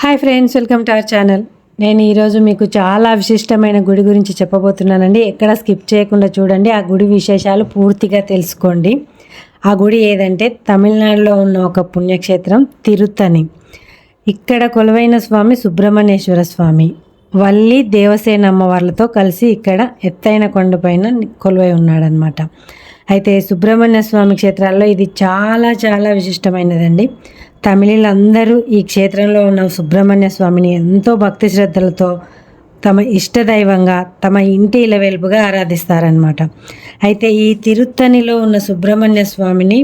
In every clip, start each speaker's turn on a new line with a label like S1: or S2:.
S1: Hi friends welcome to our channel. నేను ఈరోజు మీకు చాలా విశిష్టమైన గుడి గురించి చెప్పబోతున్నానండి. ఎక్కడ స్కిప్ చేయకుండా చూడండి. ఆ గుడి విశేషాలు పూర్తిగా తెలుసుకోండి. ఆ గుడి ఏదంటే తమిళనాడులో ఉన్న ఒక పుణ్యక్షేత్రం తిరుత్తని ఇక్కడ కొలువైన స్వామి సుబ్రహ్మణ్యేశ్వర స్వామి. వల్లి దేవసేన అమ్మవార్లతో కలిసి ఇక్కడ ఎత్తైన కొండపైన కొలువై ఉన్నాడనమాట అయితే సుబ్రహ్మణ్య స్వామి క్షేత్రాల్లో ఇది చాలా చాలా విశిష్టమైనదండి. తమిళీలందరూ ఈ క్షేత్రంలో ఉన్న సుబ్రహ్మణ్య స్వామిని ఎంతో భక్తి శ్రద్ధలతో తమ ఇష్టదైవంగా తమ ఇంటి ఇలవేల్పుగా ఆరాధిస్తారనమాట అయితే ఈ తిరుత్తనిలో ఉన్న సుబ్రహ్మణ్య స్వామిని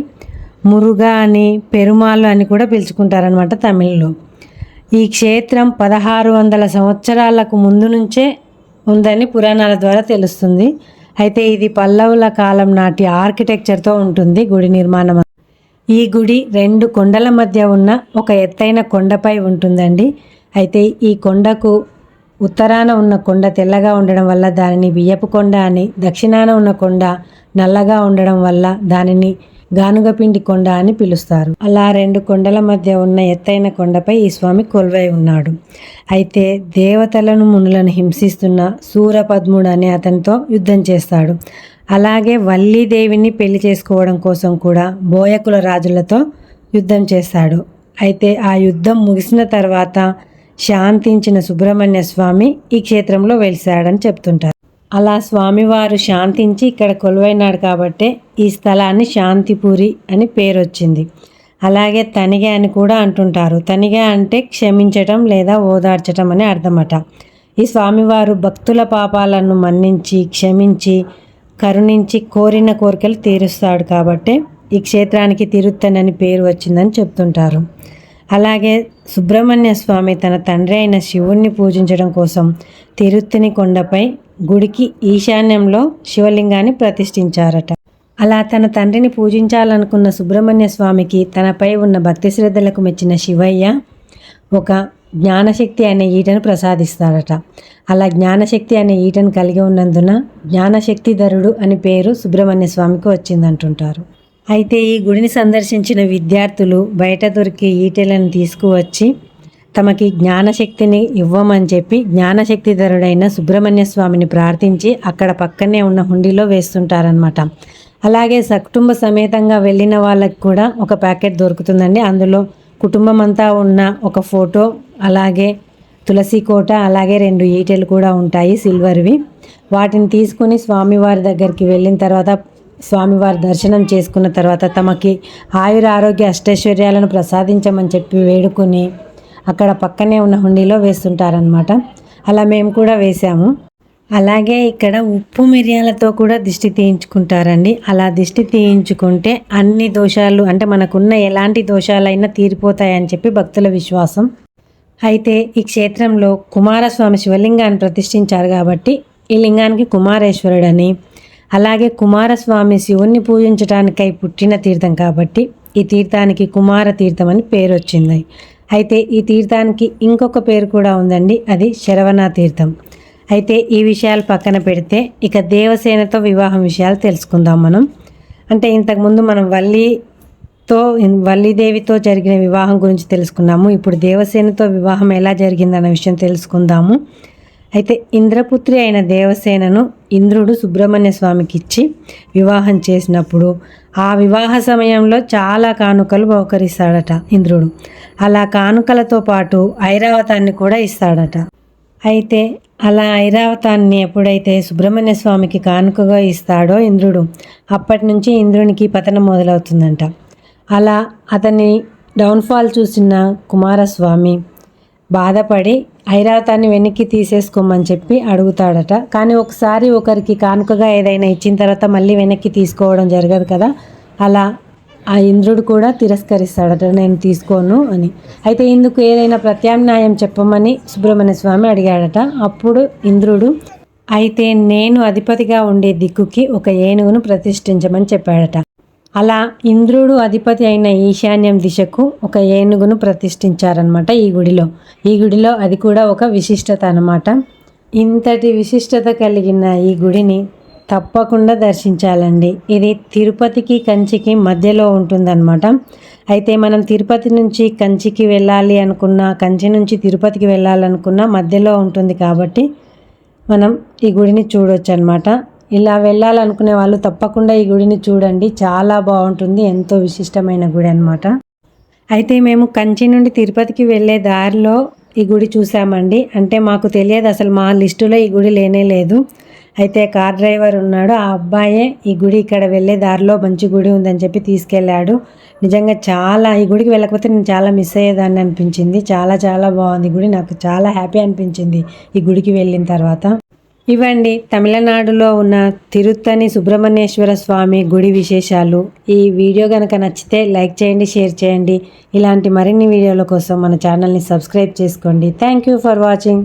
S1: మురుగా అని పెరుమాళ్ళు అని కూడా పిలుచుకుంటారనమాట తమిళ్ళో. ఈ క్షేత్రం పదహారు వందల సంవత్సరాలకు ముందు నుంచే ఉందని పురాణాల ద్వారా తెలుస్తుంది. అయితే ఇది పల్లవుల కాలం నాటి ఆర్కిటెక్చర్తో ఉంటుంది గుడి నిర్మాణం ఈ గుడి రెండు కొండల మధ్య ఉన్న ఒక ఎత్తైన కొండపై ఉంటుందండి. అయితే ఈ కొండకు ఉత్తరాన ఉన్న కొండ తెల్లగా ఉండడం వల్ల దానిని బియ్యపు కొండ అని దక్షిణాన ఉన్న కొండ నల్లగా ఉండడం వల్ల దానిని గానుగపిండి కొండ అని పిలుస్తారు. అలా రెండు కొండల మధ్య ఉన్న ఎత్తైన కొండపై ఈ స్వామి కొలువై ఉన్నాడు. అయితే దేవతలను మునులను హింసిస్తున్న సూరపద్ముడు అనే అతనితో యుద్ధం చేస్తాడు. అలాగే వల్లీదేవిని పెళ్ళి చేసుకోవడం కోసం కూడా బోయకుల రాజులతో యుద్ధం చేశాడు. అయితే ఆ యుద్ధం ముగిసిన తర్వాత శాంతించిన సుబ్రహ్మణ్య స్వామి ఈ క్షేత్రంలో వెలిశాడని చెప్తుంటారు. అలా స్వామివారు శాంతించి ఇక్కడ కొలువైనాడు కాబట్టే ఈ స్థలాన్ని శాంతిపురి అని పేరు వచ్చింది అలాగే తనిగ అని కూడా అంటుంటారు. తనిగ అంటే క్షమించటం లేదా ఓదార్చటం అని అర్థమట. ఈ స్వామివారు భక్తుల పాపాలను మన్నించి క్షమించి కరుణించి కోరిన కోరికలు తీరుస్తాడు కాబట్టే ఈ క్షేత్రానికి తిరుత్తనని పేరు వచ్చిందని చెప్తుంటారు. అలాగే సుబ్రహ్మణ్య స్వామి తన తండ్రి అయిన శివుణ్ణి పూజించడం కోసం తిరుత్తిని కొండపై గుడికి ఈశాన్యంలో శివలింగాన్ని ప్రతిష్ఠించారట. అలా తన తండ్రిని పూజించాలనుకున్న సుబ్రహ్మణ్య స్వామికి తనపై ఉన్న భక్తి శ్రద్ధలకు మెచ్చిన శివయ్య ఒక జ్ఞానశక్తి అనే ఈటను ప్రసాదిస్తాడట. అలా జ్ఞానశక్తి అనే ఈటను కలిగి ఉన్నందున జ్ఞానశక్తిధరుడు అని పేరు సుబ్రహ్మణ్య స్వామికి వచ్చిందంటుంటారు. అయితే ఈ గుడిని సందర్శించిన విద్యార్థులు బయట దొరికే ఈటెలను తీసుకువచ్చి తమకి జ్ఞానశక్తిని ఇవ్వమని చెప్పి జ్ఞానశక్తిధరుడైన సుబ్రహ్మణ్య స్వామిని ప్రార్థించి అక్కడ పక్కనే ఉన్న హుండీలో వేస్తుంటారనమాట అలాగే సకుటుంబ సమేతంగా వెళ్ళిన వాళ్ళకి కూడా ఒక ప్యాకెట్ దొరుకుతుందండి. అందులో కుటుంబం అంతా ఉన్న ఒక ఫోటో అలాగే తులసి కోట అలాగే రెండు ఈటెలు కూడా ఉంటాయి సిల్వర్వి. వాటిని తీసుకుని స్వామివారి దగ్గరికి వెళ్ళిన తర్వాత స్వామివారి దర్శనం చేసుకున్న తర్వాత తమకి ఆయుర ఆరోగ్య అష్టైశ్వర్యాలను ప్రసాదించమని చెప్పి వేడుకొని అక్కడ పక్కనే ఉన్న హుండీలో వేస్తుంటారనమాట అలా మేము కూడా వేసాము అలాగే ఇక్కడ ఉప్పు మిరియాలతో కూడా దిష్టి తీయించుకుంటారండి. అలా దిష్టి తీయించుకుంటే అన్ని దోషాలు అంటే మనకున్న ఎలాంటి దోషాలైనా తీరిపోతాయని చెప్పి భక్తుల విశ్వాసం. అయితే ఈ క్షేత్రంలో కుమారస్వామి శివలింగాన్ని ప్రతిష్ఠించారు కాబట్టి ఈ లింగానికి కుమారేశ్వరుడని అలాగే కుమారస్వామి శివుణ్ణి పూజించడానికై పుట్టిన తీర్థం కాబట్టి ఈ తీర్థానికి కుమార తీర్థం అని పేరు వచ్చింది అయితే ఈ తీర్థానికి ఇంకొక పేరు కూడా ఉందండి అది శరవణ తీర్థం. అయితే ఈ విషయాలు పక్కన పెడితే ఇక దేవసేనతో వివాహం విషయాలు తెలుసుకుందాం మనం. అంటే ఇంతకుముందు మనం వల్లితో వల్లిదేవితో జరిగిన వివాహం గురించి తెలుసుకున్నాము. ఇప్పుడు దేవసేనతో వివాహం ఎలా జరిగిందన్న విషయం తెలుసుకుందాము. అయితే ఇంద్రపుత్రి అయిన దేవసేనను ఇంద్రుడు సుబ్రహ్మణ్య స్వామికి ఇచ్చి వివాహం చేసినప్పుడు ఆ వివాహ సమయంలో చాలా కానుకలు బహుకరిస్తాడట ఇంద్రుడు. అలా కానుకలతో పాటు ఐరావతాన్ని కూడా ఇస్తాడట. అయితే అలా ఐరావతాన్ని ఎప్పుడైతే సుబ్రహ్మణ్య స్వామికి కానుకగా ఇస్తాడో ఇంద్రుడు అప్పటి నుంచి ఇంద్రునికి పతనం మొదలవుతుందంట. అలా అతని డౌన్ఫాల్ చూసిన కుమారస్వామి బాధపడి ఐరావతాన్ని వెనక్కి తీసేసుకోమని చెప్పి అడుగుతాడట. కానీ ఒకసారి ఒకరికి కానుకగా ఏదైనా ఇచ్చిన తర్వాత మళ్ళీ వెనక్కి తీసుకోవడం జరగదు కదా. అలా ఆ ఇంద్రుడు కూడా తిరస్కరిస్తాడట నేను తీసుకోను అని. అయితే ఇందుకు ఏదైనా ప్రత్యామ్నాయం చెప్పమని సుబ్రహ్మణ్య స్వామి అడిగాడట. అప్పుడు ఇంద్రుడు అయితే నేను అధిపతిగా ఉండే దిక్కుకి ఒక ఏనుగును ప్రతిష్ఠించమని చెప్పాడట. అలా ఇంద్రుడు అధిపతి అయిన ఈశాన్యం దిశకు ఒక ఏనుగును ప్రతిష్ఠించారనమాట ఈ గుడిలో. ఈ గుడిలో అది కూడా ఒక విశిష్టత అనమాట ఇంతటి విశిష్టత కలిగిన ఈ గుడిని తప్పకుండా దర్శించాలండి. ఇది తిరుపతికి కంచికి మధ్యలో ఉంటుందన్నమాట. అయితే మనం తిరుపతి నుంచి కంచికి వెళ్ళాలి అనుకున్నా కంచి నుంచి తిరుపతికి వెళ్ళాలనుకున్నా మధ్యలో ఉంటుంది కాబట్టి మనం ఈ గుడిని చూడొచ్చు అనమాట ఇలా వెళ్ళాలనుకునే వాళ్ళు తప్పకుండా ఈ గుడిని చూడండి. చాలా బాగుంటుంది. ఎంతో విశిష్టమైన గుడి అనమాట అయితే మేము కంచి నుండి తిరుపతికి వెళ్ళే దారిలో ఈ గుడి చూసామండి. అంటే మాకు తెలియదు అసలు మా లిస్టులో ఈ గుడి లేనే లేదు. అయితే కార్ డ్రైవర్ ఉన్నాడు. ఆ అబ్బాయే ఈ గుడి ఇక్కడ వెళ్ళే దారిలో మంచి గుడి ఉందని చెప్పి తీసుకెళ్ళాడు. నిజంగా చాలా ఈ గుడికి వెళ్ళకపోతే నేను చాలా మిస్ అయ్యేదాన్ని అనిపించింది. చాలా చాలా బాగుంది గుడి. నాకు చాలా హ్యాపీ అనిపించింది ఈ గుడికి వెళ్ళిన తర్వాత. ఇవండి తమిళనాడులో ఉన్న తిరుత్తని సుబ్రహ్మణ్యేశ్వర స్వామి గుడి విశేషాలు. ఈ వీడియో కనుక నచ్చితే లైక్ చేయండి షేర్ చేయండి. ఇలాంటి మరిన్ని వీడియోల కోసం మన ఛానల్ని సబ్స్క్రైబ్ చేసుకోండి. Thank you for watching